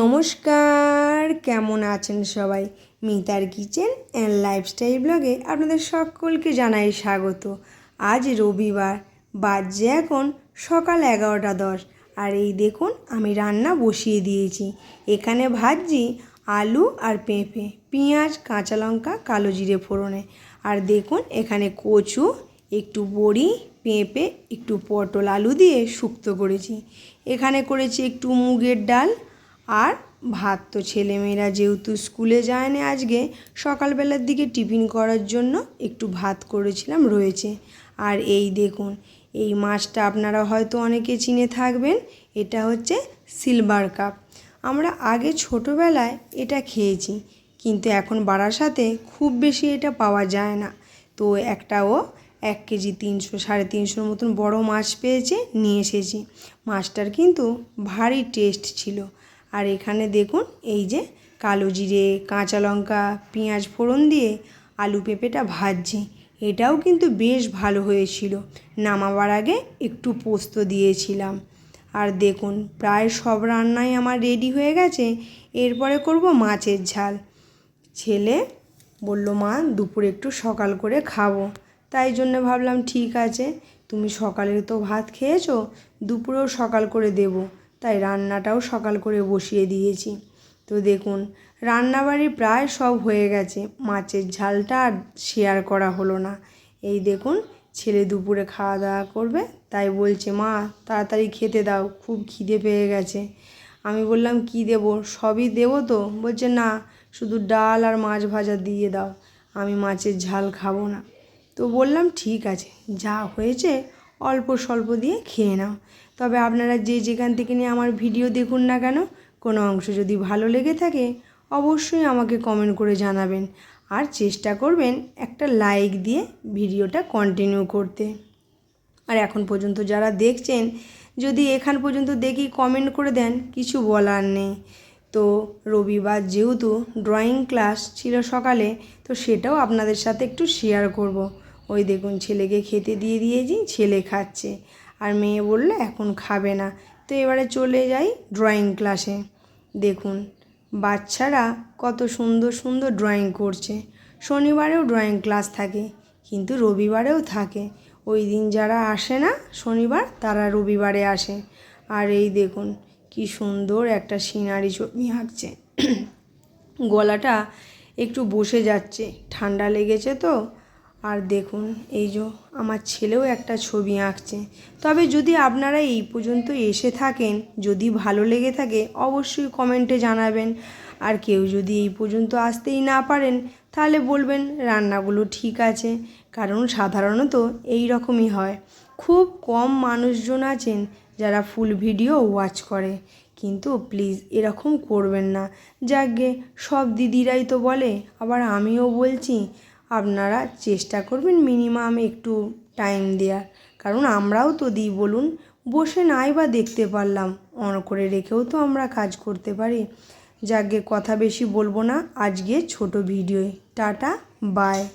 নমস্কার, কেমন আছেন সবাই? মিতার কিচেন অ্যান্ড লাইফস্টাইল ব্লগে আপনাদের সকলকে জানাই স্বাগত। আজ রবিবার, বাজছে এখন সকাল এগারোটা দশ। আর এই দেখুন, আমি রান্না বসিয়ে দিয়েছি। এখানে ভাজছি আলু আর পেঁপে, পেঁয়াজ, কাঁচা লঙ্কা, কালো জিরে ফোড়নে। আর দেখুন, এখানে কচু, একটু বড়ি, পেঁপে, একটু পটল আলু দিয়ে শুক্তো করেছি। এখানে করেছি একটু মুগের ডাল আর ভাত তো ছেলেমেয়েরা যেহেতু স্কুলে যায়নি আজকে, সকালবেলার দিকে টিফিন করার জন্য একটু ভাত করেছিলাম রয়েছে। আর এই দেখুন, এই মাছটা আপনারা হয়তো অনেকে চিনে থাকবেন, এটা হচ্ছে সিলভার কাপ। আমরা আগে ছোটোবেলায় এটা খেয়েছি, কিন্তু এখন বাড়ার সাথে খুব বেশি এটা পাওয়া যায় না। তো একটাও এক কেজি তিনশো, সাড়ে তিনশোর মতন বড় মাছ পেয়েছে, নিয়ে এসেছি। মাছটার কিন্তু ভারী টেস্ট ছিল। আর এখানে দেখুন এই যে কালো জিরে, কাঁচা লঙ্কা, পেঁয়াজ ফোড়ন দিয়ে আলু পেঁপেটা ভাজছি। এটাও কিন্তু বেশ ভালো হয়েছিল। নামাবার আগে একটু পোস্ত দিয়েছিলাম। আর দেখুন, প্রায় সব রান্নাই আমার রেডি হয়ে গেছে। এরপরে করব মাছের ঝাল। ছেলে বলল, মা, দুপুরে একটু সকাল করে খাব। তাই জন্য ভাবলাম, ঠিক আছে, তুমি সকালে তো ভাত খেয়েছো, দুপুরেও সকাল করে দেবো। তাই রান্নাটাও সকাল করে বসিয়ে দিয়েছি। তো দেখুন, রান্নাবাড়ি প্রায় সব হয়ে গেছে। মাছের ঝালটা আর শেয়ার করা হলো না। এই দেখুন, ছেলে দুপুরে খাওয়া দাওয়া করবে, তাই বলছে, মা, তাড়াতাড়ি খেতে দাও, খুব খিদে পেয়ে গেছে। আমি বললাম, কি দেব? সবই দেবো তো? বলছে, না, শুধু ডাল আর মাছ ভাজা দিয়ে দাও, আমি মাছের ঝাল খাব না। তো বললাম, ঠিক আছে, যা হয়েছে অল্প স্বল্প দিয়ে খেয়ে নাও। তবে আপনারা যে যেখান থেকে নিয়ে আমার ভিডিও দেখুন না কেন, কোনো অংশ যদি ভালো লেগে থাকে, অবশ্যই আমাকে কমেন্ট করে জানাবেন। আর চেষ্টা করবেন একটা লাইক দিয়ে ভিডিওটা কন্টিনিউ করতে। আর এখন পর্যন্ত যারা দেখছেন, যদি এখান পর্যন্ত দেখি কমেন্ট করে দেন, কিছু বলার নেই। তো রবিবার যেহেতু ড্রয়িং ক্লাস ছিল সকালে, তো সেটাও আপনাদের সাথে একটু শেয়ার করব। ওই দেখুন ছেলেকে খেতে দিয়ে দিয়েছি, ছেলে খাচ্ছে। আর মেয়ে বললে, এখন খাবে না। তো এবারে চলে যাই ড্রয়িং ক্লাসে দেখুন, বাচ্চারা কত সুন্দর সুন্দর ড্রয়িং করছে। শনিবারেও ড্রয়িং ক্লাস থাকে, কিন্তু রবিবারেও থাকে। ওই দিন যারা আসে না শনিবার, তারা রবিবারে আসে। আর এই দেখুন, কি সুন্দর একটা সিনারি ছবি আঁকছে। গলাটা একটু বসে যাচ্ছে, ঠান্ডা লেগেছে তো। আর দেখুন, এই যে আমার ছেলেও একটা ছবি আঁকছে। তবে যদি আপনারা এই পর্যন্ত এসে থাকেন, যদি ভালো লেগে থাকে, অবশ্যই কমেন্টে জানাবেন। আর কেউ যদি এই পর্যন্ত আসতেই না পারেন, তাহলে বলবেন রান্নাগুলো ঠিক আছে, কারণ সাধারণত এই রকমই হয়। খুব কম মানুষজন আছেন যারা ফুল ভিডিও ওয়াচ করে। কিন্তু প্লিজ এরকম করবেন না। যাকগে সব দিদিরাই তো বলে, আবার আমিও বলছি আপনারা চেষ্টা করবেন মিনিমাম একটু টাইম দেওয়ার। কারণ আমরাও তো দিই, বলুন। বসে নাই বা দেখতে পারলাম। অন করে রেখেও তো আমরা কাজ করতে পারি। যাকে কথা বেশি বলব না, আজকে ছোট ভিডিওয় টাটা বাই